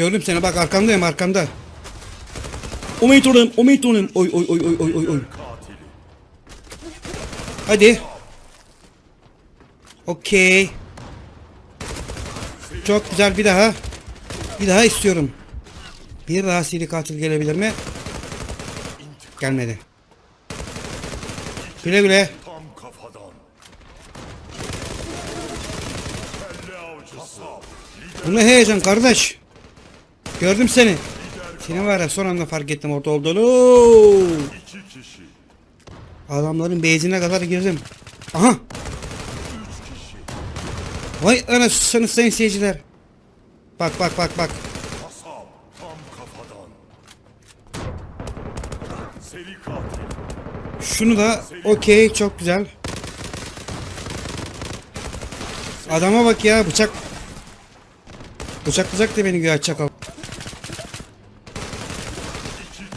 Gördüm seni bak arkandayım arkanda. Umut olayım, umut olayım. Oy oy oy oy oy oy oy. Hadi. Okey. Çok güzel bir daha. Bir daha istiyorum. Bir daha seri katil gelebilir mi? Gelmedi. Güle güle. Bu ne heyecan kardeş? Gördüm seni. Seni var ya son anda fark ettim orada olduğunu. Adamların beyzine kadar girdim. Aha. Vay anasını sayın seyirciler. Bak bak bak bak. Şunu da okey çok güzel. Adama bak ya bıçak. Bıçaklayacak da beni güya çakal. İki kişi.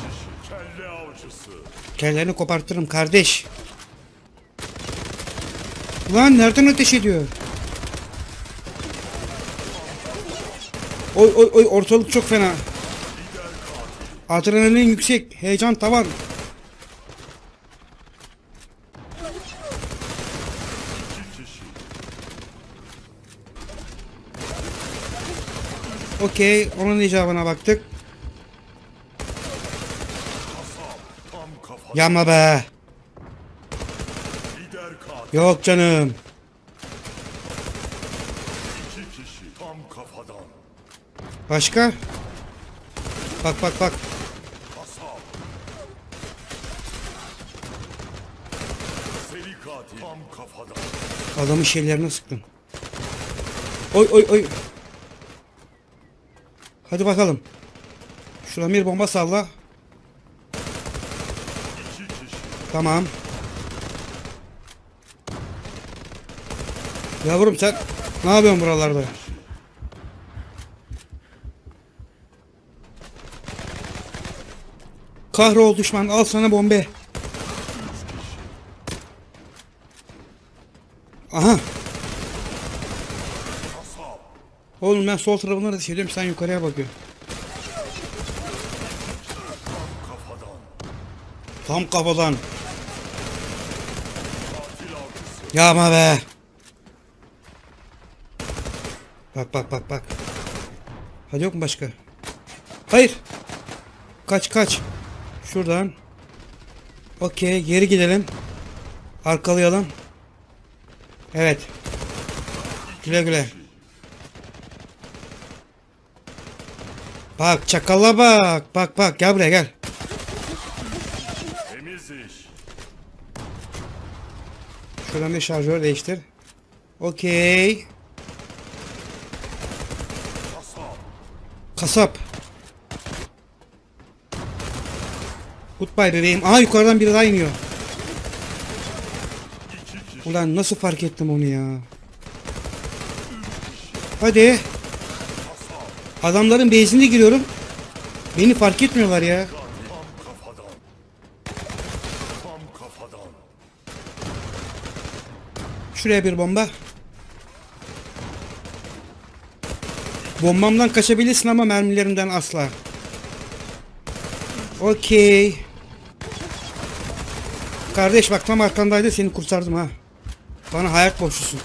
Kelle avcısı. Kellerini kopartırım kardeş. Ulan nereden ateş ediyor? Oy oy oy ortalık çok fena. Adrenalin yüksek, heyecan tavan. Okey, onun icabına baktık. Tam kafadan. Yanma be. Yok canım. Başka? Bak bak bak. Adamın şeylerine sıktın. Oy oy oy. Hadi bakalım. Şuna bir bomba salla. İki kişi. Tamam. Yavrum sen ne yapıyorsun buralarda? Kahrol düşman al sana bombe. Aha. Oğlum ben sol tarafına da şey sen yukarıya bakıyorsun. Tam kafadan. Katil avcısı. Yağma be. Bak bak bak bak. Hadi yok mu başka? Hayır. Kaç kaç. Şuradan. Okey geri gidelim. Arkalayalım. Evet. Güle güle. Bak çakala bak. Bak bak gel buraya gel. Şuradan bir şarjör değiştir. Okey. Kasap. Goodbye bebeğim. Aha yukarıdan biri daha iniyor. Ulan nasıl fark ettim onu ya. Hadi. Adamların base'ine giriyorum. Beni fark etmiyorlar ya. Tam kafadan. Tam kafadan. Şuraya bir bomba. Bombamdan kaçabilirsin ama mermilerimden asla. Okey. Kardeş bak tam arkandaydı seni kurtardım ha. Bana hayat borçlusun.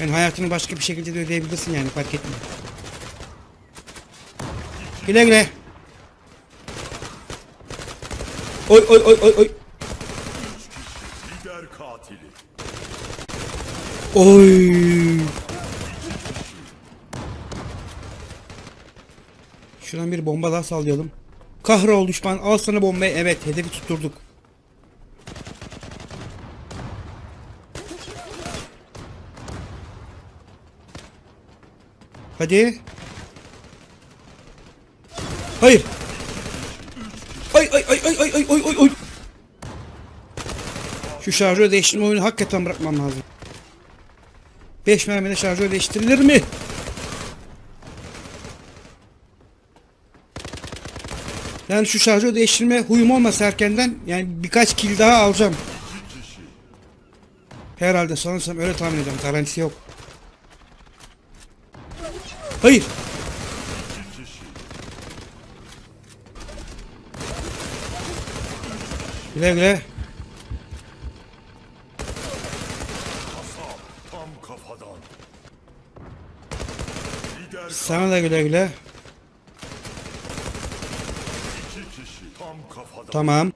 Yani hayatını başka bir şekilde de ödeyebilirsin yani fark etmiyor. Güle güle. Oy oy oy oy oy. Oy. Şuradan bir bomba daha sallayalım. Kahrol düşman al sana bombayı. Evet hedefi tutturduk. Hadi. Hayır. Ay ay ay ay ay ay ay ay. Şu şarjı değiştirme oyunu hakikaten bırakmam lazım. 5 mermide şarjör değiştirilir mi? Yani şu şarjör değiştirme huyum olmasa erkenden yani birkaç kil daha alacağım. Herhalde sanırsam öyle tahmin ediyorum. Garantisi yok. Hayır. Güle güle. Sana da güle güle. Tamam.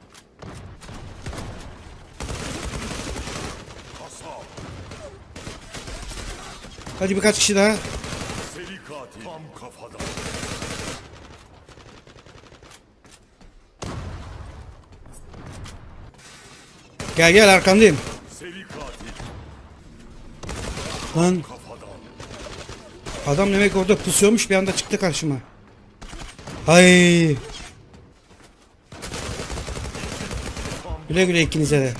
Hadi birkaç kişi daha. Gel gel arkandayım. Lan. Adam demek orada pusuyormuş bir anda çıktı karşıma. Hay. Güle güle ikinize de.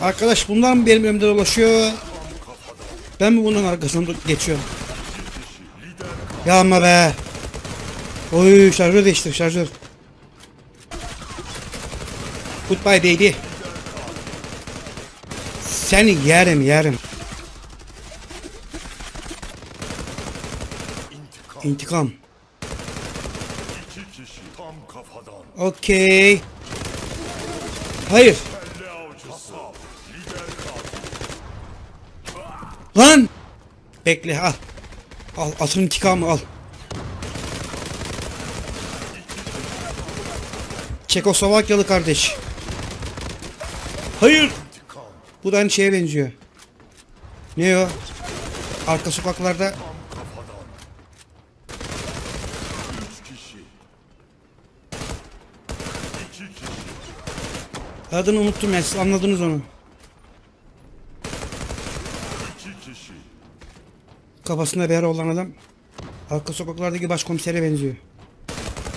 Arkadaş bunlar mı benim önümde dolaşıyor? Tam kafadan. Ben mi bunun arkasından geçiyorum? Ya ama be. Oy şarjör değiştir şarjör. Goodbye baby. Seni yerim yerim. İntikam. İntikam. Okey. Hayır. Lan. Bekle al. Al atın intikamı al. Çekoslovakyalı kardeş. Hayır. Bu da aynı şeye benziyor. Ne o? Arka sokaklarda adını unuttum ya siz anladınız onu. Kafasında ara olan adam arka sokaklardaki başkomisere benziyor.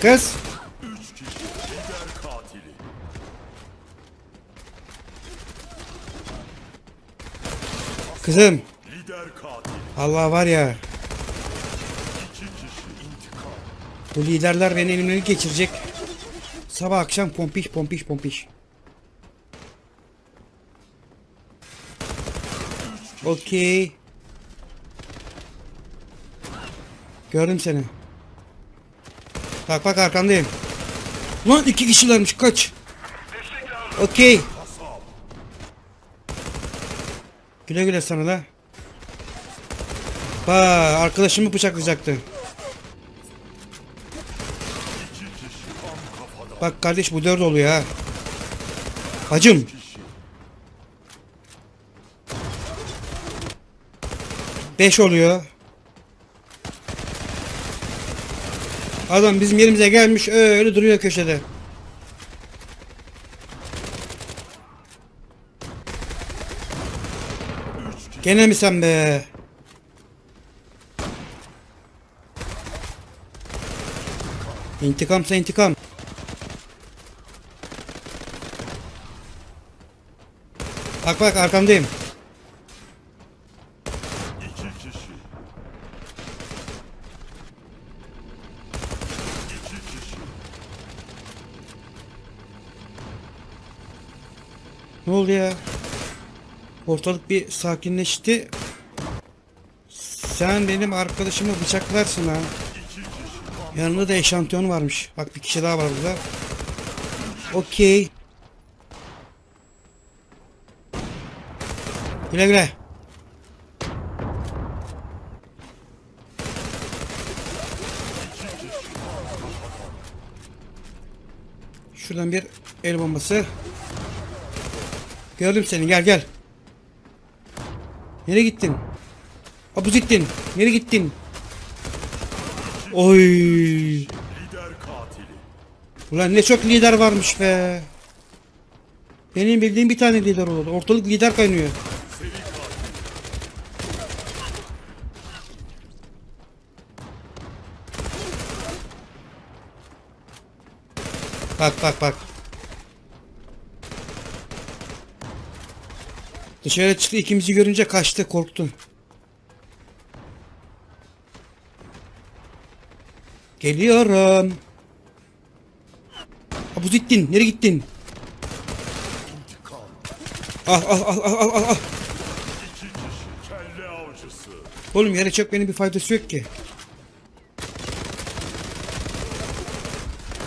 Kız Üç kişi. Lider katili. Kızım. Allah var ya bu liderler beni elimden geçirecek. Sabah akşam pompiş pompiş pompiş. Okey. Gördüm seni. Bak bak arkandayım. Lan iki kişilermiş kaç. Okey. Kasap. Güle güle sana da. Bak arkadaşımı bıçaklayacaktı. Bak kardeş bu dört oluyor ha. Hacım. Beş oluyor. Adam bizim yerimize gelmiş öyle duruyor köşede. Gene mi sen be? İntikamsa intikam. Bak bak arkamdayım. Ne oldu ya? Ortalık bir sakinleşti. Sen benim arkadaşımı bıçaklarsın ha. Yanında da eşantiyon varmış. Bak bir kişi daha var burada. Okey. Güle güle. Şuradan bir el bombası. Gördüm seni gel gel. Nereye gittin? Abuzittin. Nereye gittin? Oy. Ulan ne çok lider varmış be. Benim bildiğim bir tane lider oldu. Ortalık lider kaynıyor. Bak bak bak. Dışarı çıktı ikimizi görünce kaçtı korktu. Geliyorum. Abuzittin nereye gittin? İntikam. Ah ah ah ah ah kişi. Kelle avcısı. Oğlum yere çökmenin bir faydası yok ki.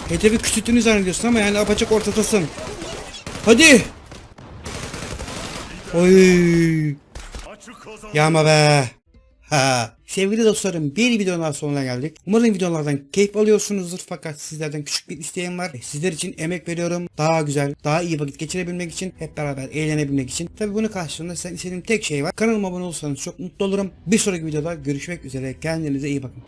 Hedefi küçülttüğünü zannediyorsun ama yani apaçık ortadasın. Hadi. Oy. Yağma be. Ha. Sevgili dostlarım bir videonun daha sonuna geldik. Umarım videolardan keyif alıyorsunuzdur fakat sizlerden küçük bir isteğim var. Sizler için emek veriyorum. Daha güzel, daha iyi vakit geçirebilmek için, hep beraber eğlenebilmek için. Tabi bunu karşılığında sizden istediğim tek şey var. Kanalıma abone olursanız çok mutlu olurum. Bir sonraki videoda görüşmek üzere. Kendinize iyi bakın.